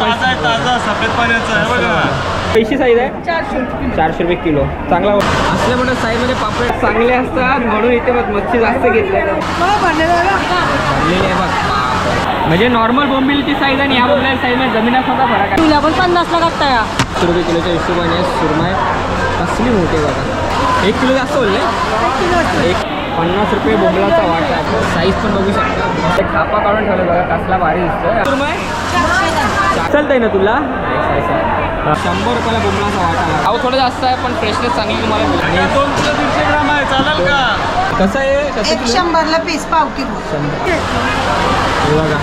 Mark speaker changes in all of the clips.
Speaker 1: ताजा आहे ताजा सफेद पाण्याचा आहे बघा.
Speaker 2: पैशी साईज आहे?
Speaker 3: चारशे
Speaker 2: चारशे रुपये किलो. चांगला असल्या म्हणून साईजमध्ये पापड चांगले असतात म्हणून इथे मग मच्छी जास्त घेतले भरलेली आहे बघ. म्हणजे नॉर्मल बोंबिलची साईज आणि या बोंबिल साईजमध्ये जमीन असा फरक. आहे
Speaker 3: तुला पण पन्नासला या.
Speaker 2: पाचशे रुपये किलोच्या हिशोबाने सुरमाय कसली मोठी बघा. एक किलो जास्त बोलले? एक पन्नास रुपये बोंबलाचा वाटा आहे. साईज पण बघू शकता. खापा काढून ठेवलं बघा कसला भारी दिसतोय. सुरमय चालतंय ना तुला? शंभर रुपयाला बोंबलाचा वाटा आहे. अहो थोडं जास्त आहे पण फ्रेशनेस चांगली तुम्हाला. मिळेल
Speaker 1: दोन किलो दीडशे ग्राम आहे चालेल का?
Speaker 2: कसं आहे? कसं
Speaker 4: एक? शंभरला पीस पाव किलो.
Speaker 2: हे बघा.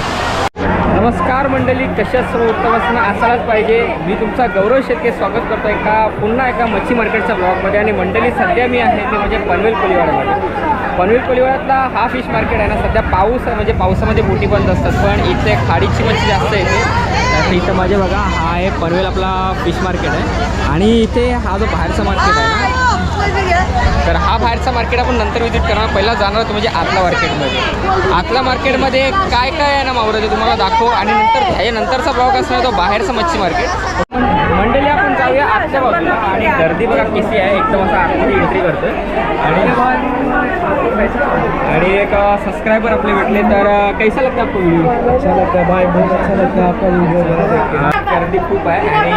Speaker 2: नमस्कार मंडळी कशा सर्व उत्तम असणं असायलाच पाहिजे. मी तुमचा गौरव शेतके स्वागत करतो एका पुन्हा एका मच्छी मार्केटच्या ब्लॉगमध्ये. आणि मंडळी सध्या मी आहे ते म्हणजे पनवेल कोलिवाड्यामध्ये पनवेल कोलिवाड्यातला हा फिश मार्केट आहे ना सध्या पाऊस आहे म्हणजे पावसामध्ये बोटी बंद असतात. पण इथे खाडीची मच्छी जास्त येते. इथं माझे बघा हा आहे पनवेल आपला फिश मार्केट आहे. आणि इथे हा जो बाहेरचा मार्केट आहे ना तर हा बाहेरचा मार्केट आपण नंतर विजिट करणार. पहिला जाणार होतो म्हणजे आतला मार्केटमध्ये आतला मार्केटमध्ये काय काय आहे ना मावरा ते तुम्हाला दाखव. आणि नंतर ह्याच्या नंतरचा ब्लॉग असणार तो बाहेरचं मच्छी मार्केट बाजूला आणि गर्दी बघा कशी आहे एकदम असं आतमध्ये एंट्री करतोय. आणि आणि एक सबस्क्रायबर आपले भेटले तर कैसा लगता आपको व्हिडिओ अच्छा लगता भाई बहुत अच्छा लगता आपका व्हिडिओ गर्दी खूप आहे. आणि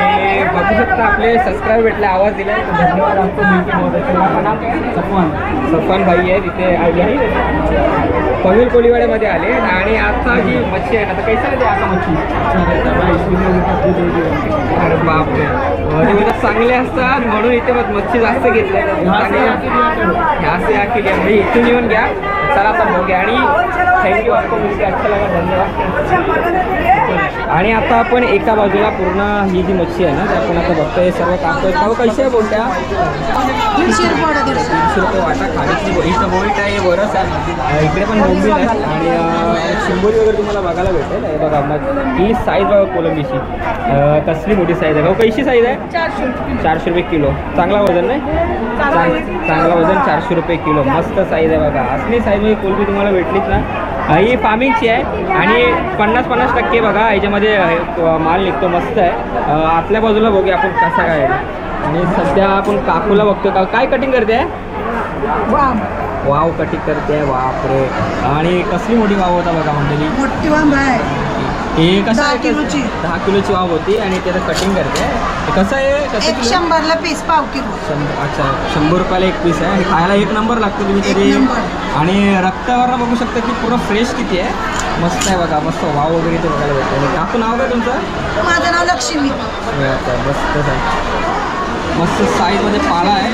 Speaker 2: बघू शकता आपले सबस्क्राईब भेटले आवाज दिला तर धन्यवाद आपको आहे? सफवान. सफवान भाई आहे तिथे आहे. पनवेल कोळीवाड्यामध्ये आले. आणि आता जी मच्छी आहे तर कैसा लगते आता मच्छी अरे बापरे. चांगले असतात म्हणून इथे मग मच्छी जास्त घेतल्या ह्या से या केली म्हणजे इथून येऊन घ्या. चला आता बघूया. आणि थँक्यू आपको मिळते अच्छा लगा धन्यवाद. आणि आता आपण एका बाजूला पूर्ण ही जी मच्छी आहे ना ते आपण आता बघतोय हे सर्व कापतोय का कशी आहे बोलत्या
Speaker 4: तीनशे रुपये
Speaker 2: वाटा खाण्याची बो- इथं बोईट आहे हे बरंच आहे इकडे पण बोंबील आहे आणि शिंबोरी वगैरे तुम्हाला बघायला भेटेल. हे बघा मग ही साईज बघा कोलंबीची. कसली मोठी साईज आहे. का कशी साईज आहे?
Speaker 3: चारशे
Speaker 2: रुपये किलो. चांगला वजन नाही? चांगला वजन चारशे रुपये किलो. मस्त साईज आहे बघा. असली साईज म्हणजे कोलंबी तुम्हाला भेटलीच ना. ही फार्मिंगची आहे. आणि पन्नास पन्नास टक्के बघा याच्यामध्ये माल निघतो मस्त आहे. आतल्या बाजूला बघूया आपण कसा काय आहे. आणि सध्या आपण काकूला बघतो का काय कटिंग करते? वाव कटिंग करते बापरे. आणि कसली मोठी वाव होता बघा मंडळी?
Speaker 4: मोठी वांब आहे.
Speaker 2: हे कसं
Speaker 4: दहा
Speaker 2: आहे?
Speaker 4: किलोची.
Speaker 2: दहा किलोची वाव होती आणि त्याचं कटिंग करते. कसं आहे?
Speaker 4: एक शंभरला पीस पाव किलो.
Speaker 2: शंभर अच्छा. शंभर रुपयाला एक पीस आहे. आणि खायला एक नंबर लागतो तुम्ही तरी. आणि रक्तावर बघू शकता की पूर्ण फ्रेश किती आहे. मस्त आहे बघा मस्त वाव वगैरे ते बघायला भेटतो. आणि काकू नाव काय तुमचं?
Speaker 4: माझं नाव लक्ष्मी.
Speaker 2: आहे. मस्त साईजमध्ये पाला आहे.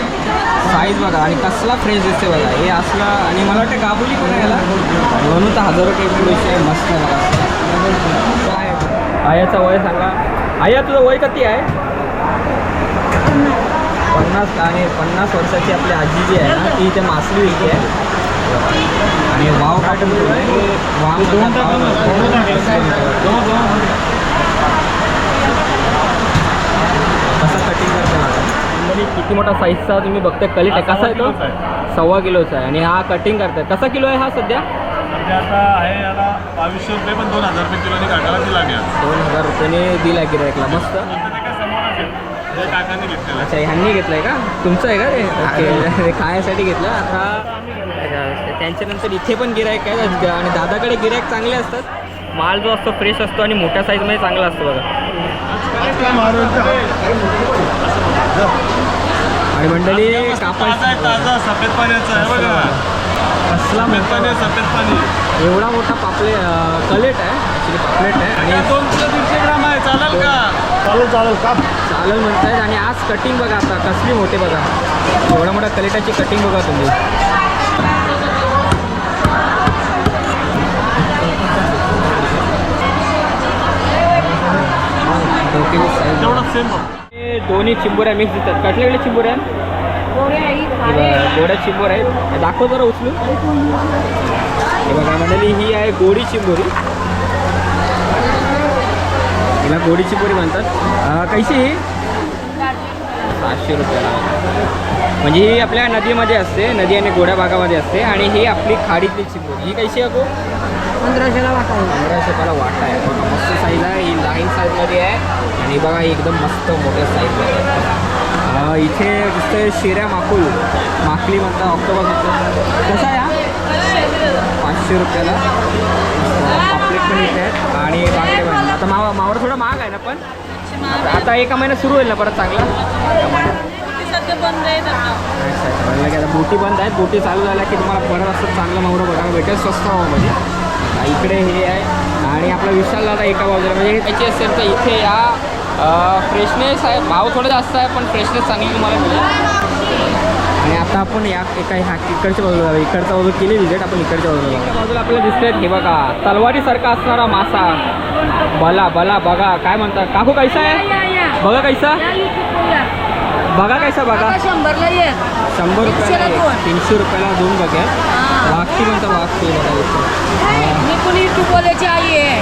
Speaker 2: साईज बघा आणि कसला फ्रेश दिसते बघा. हे असला आणि मला वाटतं काबुली पण याला. म्हणून तर हजार रुपये आहे. मस्त आहे बघा? आयाचं वय सांगा. आया तुझं वय किती आहे? पन्नास. आणि पन्नास वर्षाची आपली आजी जी आहे ना ती इथे मासली विकते आहे. आणि वाव काटून वाव कसं कटिंग करते बघा. म्हणजे किती मोठा साईजचा तुम्ही बघताय? कलिट आहे. कसा आहे तो? सव्वा किलोचा आहे. आणि हा कटिंग करताय. कसा किलो आहे हा सध्या?
Speaker 1: सध्या आता आहे याला बावीसशे रुपये पण दोन हजार रुपये किलोनी दिला मी.
Speaker 2: दोन हजार रुपयाने दिला गिरायकला मस्त.
Speaker 1: आहे. हे आहे.
Speaker 2: अच्छा ह्यांनी घेतलंय का? तुमचं आहे का ते ओके. खाण्यासाठी घेतलं. आता अच्छा, त्यांच्यानंतर इथे पण गिरायक आहे आणि दादाकडे गिरायक चांगले असतात. माल जो असतो फ्रेश असतो आणि मोठ्या साईजमध्ये चांगला असतो बघा. आणि मंडळी कापायचं
Speaker 1: ताजा सफेद पाण्याचा आहे बघा.
Speaker 2: कसला
Speaker 1: सफेद
Speaker 2: मोठा
Speaker 1: पाणी आहे, सफेद पाणी.
Speaker 2: एवढा मोठा पापले कलेट आहे. ॲक्च्युली पापलेट आहे.
Speaker 1: आणि
Speaker 2: आणि
Speaker 1: दोन किलो दीडशे ग्राम आहे. चालेल का? चालेल चालेल का
Speaker 2: चालेल म्हणतायत. आणि आज कटिंग बघा आता. कसली मोठी बघा. एवढा मोठा कलेटाची कटिंग बघा तुम्ही.
Speaker 1: तेवढं सेम
Speaker 2: हे। दोन्ही चिंबोऱ्या मिक्स दिसतात कसल्या वेळेला चिंबोऱ्या गोड्या चिंबोर आहेत हे दाखव जरा उचलून. हे बघा मंडळी ही आहे गोडी चिंबोरी. हिला गोडी चिंबोरी म्हणतात. कैशी ही सातशे रुपयाला म्हणजे ही आपल्या नदीमध्ये असते नदी आणि गोड्या भागामध्ये असते आणि ही आपली खाडीतली चिंबोरी ही कैशी आहे गो
Speaker 4: पंधराशेला वाटायला
Speaker 2: पंधराशे रुपयाला वाटा आहे. बघा, मस्त साईज आहे. ही लाईन साईजमध्ये आहे. हे बघा एकदम मस्त मोठ्या साईजमध्ये इथे दिसतंय शिऱ्या माकुल. माकली म्हणतात ऑक्टोबर म्हणतात कसा आहे हा? पाचशे रुपयाला. पापलेट पण इथे आहेत. आणि बांगडे पण आता मावा मावर थोडा महाग आहे ना पण? आता एका महिन्यात सुरू होईल ना परत चांगला? की आता बोटी बंद आहेत. बोटी चालू झाल्या की तुम्हाला परत असं चांगलं मावरं बघायला भेटेल. स्वस्त हवामध्ये. म्हणजे इकडे हे आहे. आणि आपला विशाल दादा एका बाजूला. म्हणजे त्याची असेल तर इथे या फ्रेशनेस आहे. भाव थोडं जास्त आहे पण फ्रेशनेस चांगली तुम्हाला मिळेल. आणि आता आपण या एका ह्या इकडच्या बाजूला जाऊ इकडच्या बाजू केली विजिट आपण इकडच्या बाजूला बाजूला आपल्याला दिसतंय हे बघा तलवारीसारखा असणारा मासा. बला बला बघा. काय म्हणतात? काकू कैसा आहे बघा कैसा? बघा. कैसा बघा.
Speaker 4: शंभरला
Speaker 2: शंभर रुपयाला तीनशे रुपयाला दोन बघे वागती म्हणता वागती
Speaker 4: मी कोणी युट्यूबवाल्याची आई आहे.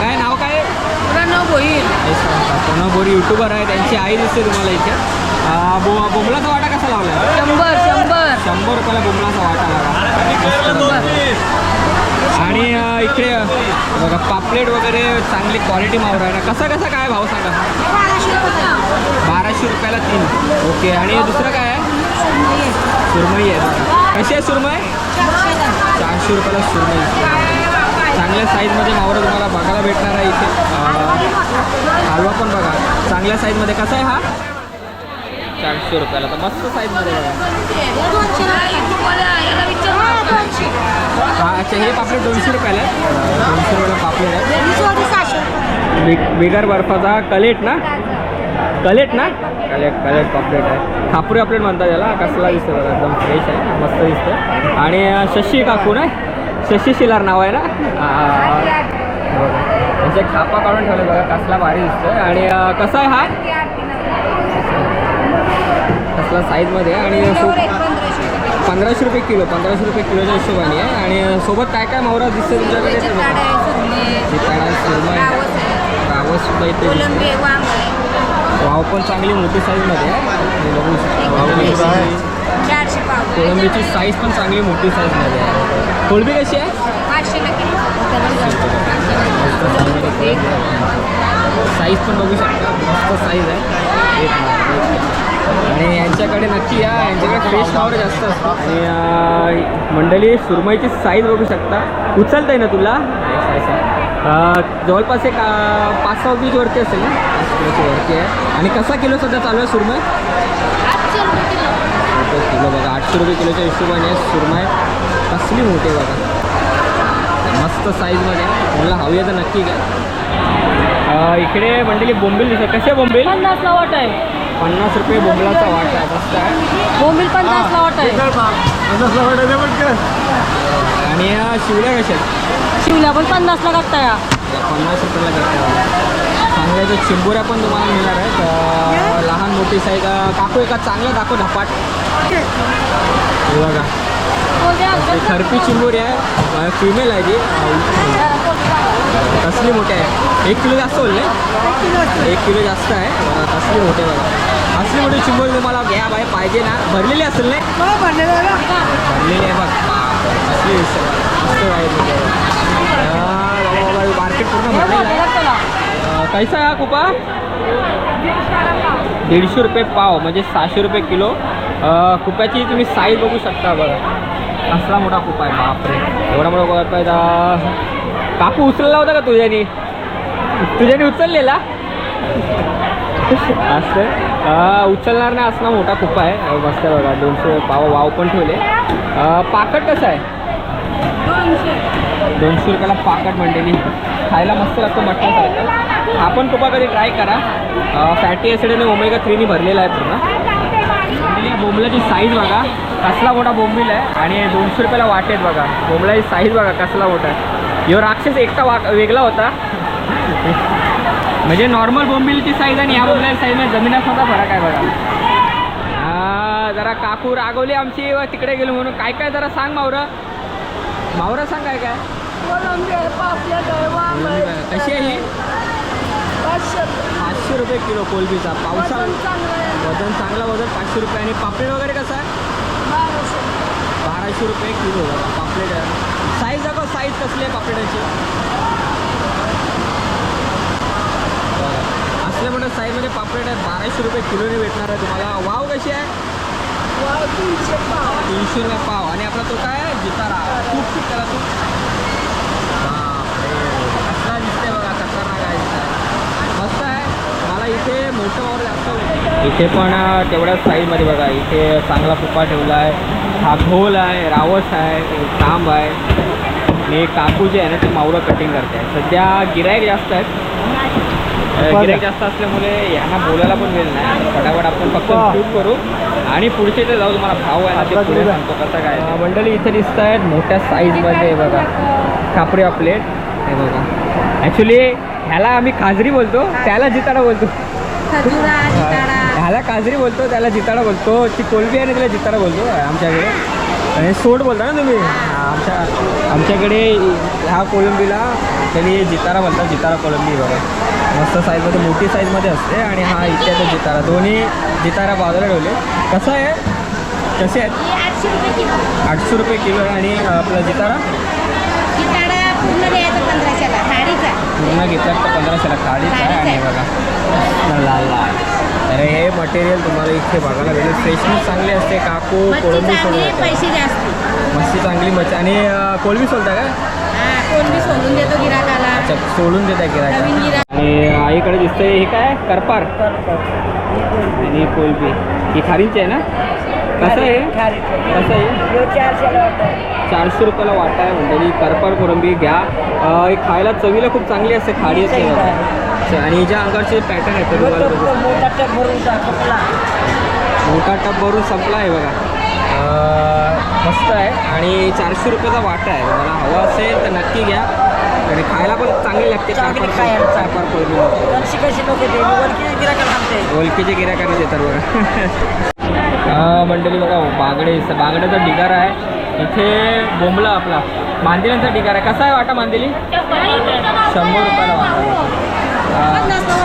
Speaker 2: काय नाव काय?
Speaker 4: न होईल
Speaker 2: कोणा बोरी युट्यूबर आहे. त्यांची आई दिसते तुम्हाला इथे. बो बोंबलाचा वाटा कसा लावला
Speaker 4: शंभर शंभर.
Speaker 2: शंभर रुपयाला बोंबलाचा वाटा लावा. आणि इकडे बघा पापलेट वगैरे चांगली क्वालिटी मावर आहे ना. कसा कसा काय भाव सांगा? बाराशे रुपयाला तीन. ओके आणि दुसरं काय आहे? सुरमई आहे. बघा. कशी आहे सुरमई? चारशे रुपयाला सुरमई चांगल्या साईजमध्ये मावरं तुम्हाला बघायला भेटणार आहे इथे. हलवा पण बघा. चांगल्या साईजमध्ये कसा आहे हा? चारशे रुपयाला. तर मस्त साईजमध्ये बघा. अच्छा हे पापलेट दोनशे रुपयाला आहे दोनशे रुपयाला पापलेट आहे बिगर बर्फाचा कलेट ना? कलेट ना? कलेट कलेट पॉपलेट आहे. खापुरी पॉपलेट म्हणतात त्याला कसला दिसतं बघा एकदम फ्रेश आहे. मस्त दिसतं आणि शशी काकू ना शशी शिलार नाव आहे ना? हा. त्यांचे खापा काढून ठेवले बघा कसला भारी दिसतोय. आणि कसा आहे हा? कसला साईजमध्ये आहे आणि पंधराशे रुपये किलो पंधराशे रुपये किलोच्या हिशोबाने आहे. आणि सोबत काय काय मावरा दिसतं तुमच्याकडे? सुद्धा इथे. वाव पण चांगली मोठी साईजमध्ये आहे. बघू शकता. कोळंबीची साईज पण चांगली मोठी साईजमध्ये आहे. कोळंबी कशी आहे? साईज पण बघू शकता. मस्त साईज आहे. एक. आणि यांच्याकडे नक्की या यांच्याकडे फ्रेश फ्लावर जास्त असतो. आणि मंडळी सुरमईची साईज बघू शकता. उचलता ना तुला? जवळपास एक पाच सहा बीज वरती असेल ना? पाच किलोची वरती आहे. आणि कसा किलो सध्या चालू आहे सुरमई? किलो. बघा आठशे रुपये किलोच्या हिशोबाने सुरमई कसली मोठी आहे बघा. मस्त साईजमध्ये आहे. मला हवी आहे तर नक्की घ्या. अं, इकडे मंडळी बोंबील दिसत कसे बोंबील?
Speaker 4: वाट आहे.
Speaker 2: पन्नास रुपये बोंबलाचा वाटा आहे मस्त आहे.
Speaker 4: बोंबील पन्नासला वाट आहे.
Speaker 2: आणि अं, शिवल्या कशा आहेत?
Speaker 4: शिवल्या पण पन्नासला काढताय
Speaker 2: या पन्नास रुपयाला घेतल्या चांगल्या त्या चिंबोऱ्या पण तुम्हाला मिळणार आहेत. अं, लहान मोठी साईज काकू एका चांगल्या दाखव धपाट. हे बघा. हे खरपी चिंबोरी आहे. फिमेल आहे ती. अं, कसली मोठी आहे? एक किलो जास्त होईल नाही एक किलो जास्त आहे. कसली मोठी आहे बघा. असली मोठी चिंबोरी तुम्हाला घ्या बाय पाहिजे ना. भरलेली असेल नाही? भरलेली आहे बघ. बापरे, कसली दिसते. बघा. मस्त आहे. अं, बाबा, बाबा, मार्केट पूर्ण भरलेलं आहे. कैसा आहे हा कुपा? दीडशे रुपये पाव म्हणजे सहाशे रुपये किलो. कुप्याची तुम्ही साईज बघू शकता बघा. कसला मोठा कुपा आहे बापरे. एवढा मोठा कुपा आहे काकू उचलला होता का तुझ्यानी? तुझ्यानी उचललेला? असं? अं, उचलणार नाही असला मोठा कुपा आहे. मस्त बघा. दोनशे पाव वाव पण ठेवले. पाकट कसं आहे? दोनशे. रुपयाला पाकट मंडळी खायला मस्त लागतं मटणासारखं हा पण कुपा कधी ट्राय करा. फॅटी ॲसिड आणि ओमेगा थ्रीनी भरलेला आहे पूर्ण. बोंबलाची साईज बघा. कसला मोठा बोंबील आहे. आणि दोनशे रुपयाला वाटेत बघा. बोंबलाची साईज बघा कसला मोठा आहे. ह्यो राक्षस एकटा वा वेगळा होता. म्हणजे नॉर्मल बोंबिलची साईज आणि या बोंबिलाची साईजमध्ये जमिनाचा फरक आहे बघा. हा, जरा काकू रागवली आमची व तिकडे गेलो म्हणून. काय काय जरा सांग मावरं. मावरं सांग काय काय. कशी आहे पाचशे रुपये किलो कोलबीचा. पावसा वजन चांगला वजन पाचशे रुपये. आणि पापलेट वगैरे कसं आहे? बाराशे रुपये. किलो. बघा पापलेट साईज दाखव साईज कसली आहे पापलेटाची बघा. असल्या मोठ्या साईजमध्ये पापलेट आहेत बाराशे रुपये किलोने भेटणार आहे तुम्हाला. वाव कशी आहे? तीनशेला पाव. आणि आपला तो काय आहे? जितारा. तूप खूप त्याला तूप बापरे. कसला दिसतंय बघा. खतरनाक आहे. मस्त आहे. मला इथे मोठं वावर जास्त. इथे पण तेवढ्याच साईजमध्ये बघा. इथे चांगला कुप्पा ठेवला आहे. हा घोल आहे रावस आहे तांब आहे. आणि काकू जे आहे ना ते मावरं कटिंग करते. आहे सध्या गिराईक जास्त आहेत. गिराईक जास्त असल्यामुळे यांना बोलायला पण वेळ नाही. फटाफट आपण फक्त शूट करू. आणि पुढचे ते जाऊ तुम्हाला भाव आहे ना ते पुढे सांगतो कसा काय. मंडळी इथे दिसत आहेत मोठ्या साईजमध्ये बघा. कापरी प्लेट हे बघा. ॲक्च्युली ह्याला आम्ही काजरी बोलतो त्याला जिताडा बोलतो. ह्याला काजरी बोलतो त्याला जिताडा बोलतो. ती कोलबी आहे ना त्याला जिताडा बोलतो आमच्याकडे. आणि सोड बोलता ना तुम्ही? हा, आमच्या आमच्याकडे ह्या कोलंबीला त्यांनी जितारा बोलतात जितारा कोलंबी बघा मस्त साईजमध्ये मोठी साईजमध्ये असते आणि हा इथे तो जितारा. दोन्ही जितारा बाजूला ठेवले. कसं आहे? कसे आहेत?
Speaker 4: ही आठशे रुपये किलो.
Speaker 2: आठशे रुपये किलो आहे आणि आपला जितारा.
Speaker 4: पूर्ण
Speaker 2: घेतला तर पंधराशेला काळीच आहे आणि बघा. लाल लाल तर हे मटेरियल तुम्हाला इथे बघायला भेटेल. फ्रेशनेस चांगली असते काकू कोळंबी
Speaker 4: जास्त.
Speaker 2: मच्छी चांगली मच्छी. आणि कोळंबी सोलता का?
Speaker 4: हा कोण बी सोडून देतो गिराकाला.
Speaker 2: अच्छा सोडून देता गिरायक
Speaker 4: नवीन गिराक
Speaker 2: आणि आईकडे दिसतंय हे काय? करपार. आणि कोलबी ही खारीची आहे ना? कसं आहे? कसं आहे? चारशे रुपयाला वाटा आहे म्हणजे करपार कोळंबी. घ्या. हे खायला चवीला खूप चांगली असते खाडी असते आणि ज्या अंगाचे पॅटर्न बघू. मोठा टप भरून संपला. आहे बघा. मस्त आहे. आणि चारशे रुपयाचा वाटा आहे. मला हवा असेल तर नक्की घ्या. आणि खायला पण चांगली लागते चारपार ओळखीचे गिराकाने देतात बघा. मंडळी बघा बांगडे बांगड्याचा ढिगार आहे. इथे बोंबला आपला. मांदिल्यांचा ढिगार आहे. कसा आहे वाटा मांदिली शंभर रुपयाला वाटा.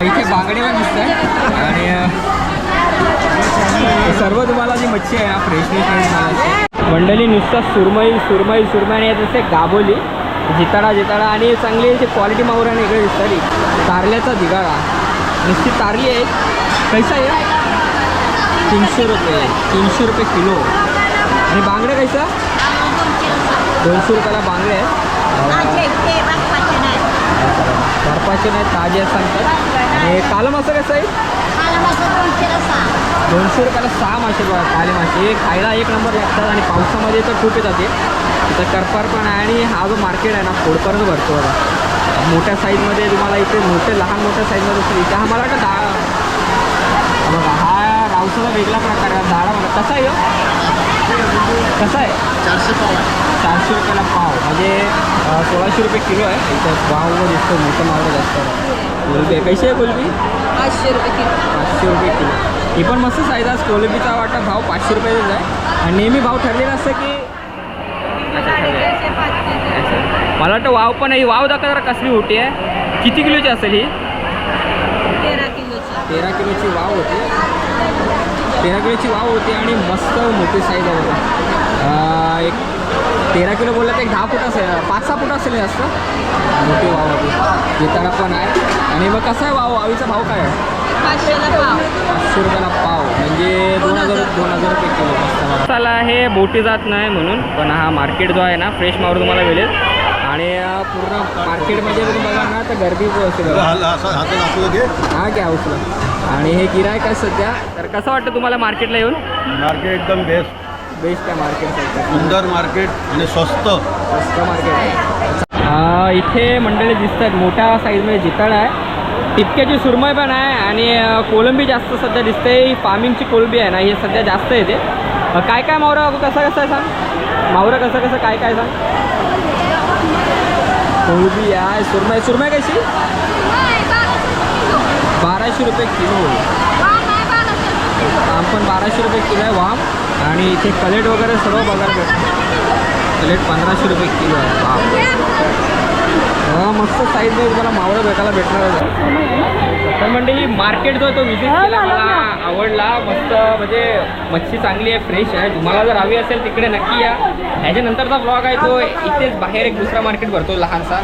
Speaker 2: इथे बांगडे पण दिसत आहे आणि सर्व तुम्हाला जी मच्छी आहे ना फ्रेशनेस मंडळी नुसतं सुरमई सुरमई सुरमई आणि जसे दिसते गाबोली जिताडा जिताडा. आणि चांगली अशी क्वालिटी मावर आणि इकडे दिसतात. कारल्याचा धिगाळा नुसती तारली आहे. कैसा आहे? तीनशे रुपये तीनशे रुपये किलो. आणि बांगडे कैसा? दोनशे रुपयाला बांगडे आहेत. बर्फाचे नाही ताजे आहेत सांगतात. आणि कालं मासा कसं आहे? दोनशे रुपयाला सहा मासे बघा काले मासे. खायला एक नंबर लागतात आणि पावसामध्ये तर खूप येतात ते इथं करपार पण आहे आणि हा जो मार्केट आहे ना फोडपर्यंत भरतो बघा. मोठ्या साईजमध्ये तुम्हाला इथे मोठे लहान मोठ्या साईजमध्ये असतील इथे हा मला वाटतं डाळ हा बघा हा रावसाचा वेगळा प्रकार आहे डाळा कसा आहे ह्यो? कसा आहे?
Speaker 1: चारशे पाव
Speaker 2: चारशे रुपयाला पाव. म्हणजे सोळाशे रुपये किलो आहे. इथं वाव वर दिसतो मोठं मावळं जास्त कोलबी आहे. कशी आहे कोलबी?
Speaker 4: पाचशे रुपये किलो.
Speaker 2: पाचशे रुपये किलो. ही पण मस्त साईज आज कोलंबीचा वाटा भाव पाचशे रुपयाचाच आहे. आणि नेहमी भाव ठरलेला असतं की आहे. मला वाटतं वाव पण आहे. ही वाव दाखवा जरा कसली मोठी आहे. किती किलोची असेल ही?
Speaker 4: तेरा किलोची.
Speaker 2: तेरा किलोची वाव होती. तेरा किलोची वाव होती आणि मस्त मोठी साईज आहे एक तेरा किलो बोललं तर एक दहा फूट असेल पाच सहा फूट असेल जास्त मोठी वाव होती जिताडा पण आहे आणि मग कसा आहे वाव वावीचा भाव काय आहे पाचशे रुपयाला पाव म्हणजे दोन हजार दोन हजार रुपये किलो मसाला हे बोटी जात नाही म्हणून पण हा मार्केट जो आहे ना फ्रेश मावर तुम्हाला मिळेल आणि पूर्ण मार्केटमध्ये तुम्ही बघा ना तर गर्दी
Speaker 1: असलं
Speaker 2: हा घ्या उचला आणि हे गिरायक आहे सध्या. तर कसं वाटतं तुम्हाला मार्केटला येऊन?
Speaker 1: मार्केट एकदम बेस्ट.
Speaker 2: बेस्ट आहे मार्केट
Speaker 1: सुंदर मार्केट आणि स्वस्त.
Speaker 2: स्वस्त मार्केट आहे. इथे मंडळी दिसत आहेत मोठ्या साईजमध्ये जिताळ आहे. टिपक्याची सुरमई पण आहे आणि अ, कोलंबी जास्त सध्या दिसते. ही फार्मिंगची कोलंबी आहे ना ही सध्या जास्त येते अ, काय काय मावरा कसं कसं आहे सांग? मावरा कसं कसं काय काय सांग? कोलंबी आहे. सुरमई सुरमई कशी? बाराशे रुपये किलो वाम पण बाराशे रुपये किलो आहे वाम. आणि इथे कलेट वगैरे सर्व बघायला भेटतं. कलेट पंधराशे रुपये किलो आहे. वाम. हा मस्त साईज तुम्हाला मावळं भेटायला भेटणार आहे. तर मंडळी मार्केट जो आहे तो विजिट केला मला आवडला. मस्त म्हणजे मच्छी चांगली आहे फ्रेश आहे. तुम्हाला जर हवी असेल तिकडे नक्की या. ह्याच्यानंतरचा ब्लॉग आहे तो इथेच बाहेर एक दुसरा मार्केट भरतो लहानसा.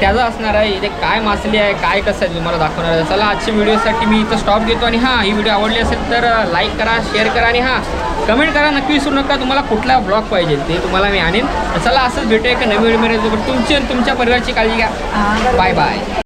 Speaker 2: त्याचा असणार आहे इथे काय मासली आहे काय कसं आहे तुम्हाला दाखवणार आहे. चला आजच्या व्हिडिओसाठी मी इथं स्टॉप घेतो आणि हां ही व्हिडिओ आवडली असेल तर लाईक करा शेअर करा आणि हां कमेंट करा. नक्की विसरू नका तुम्हाला कुठला ब्लॉग पाहिजे ते तुम्हाला मी आणेन. चला असंच भेटूया एका नवीन व्हिडिओ तुमची आणि तुमच्या परिवाराची काळजी घ्या. Bye bye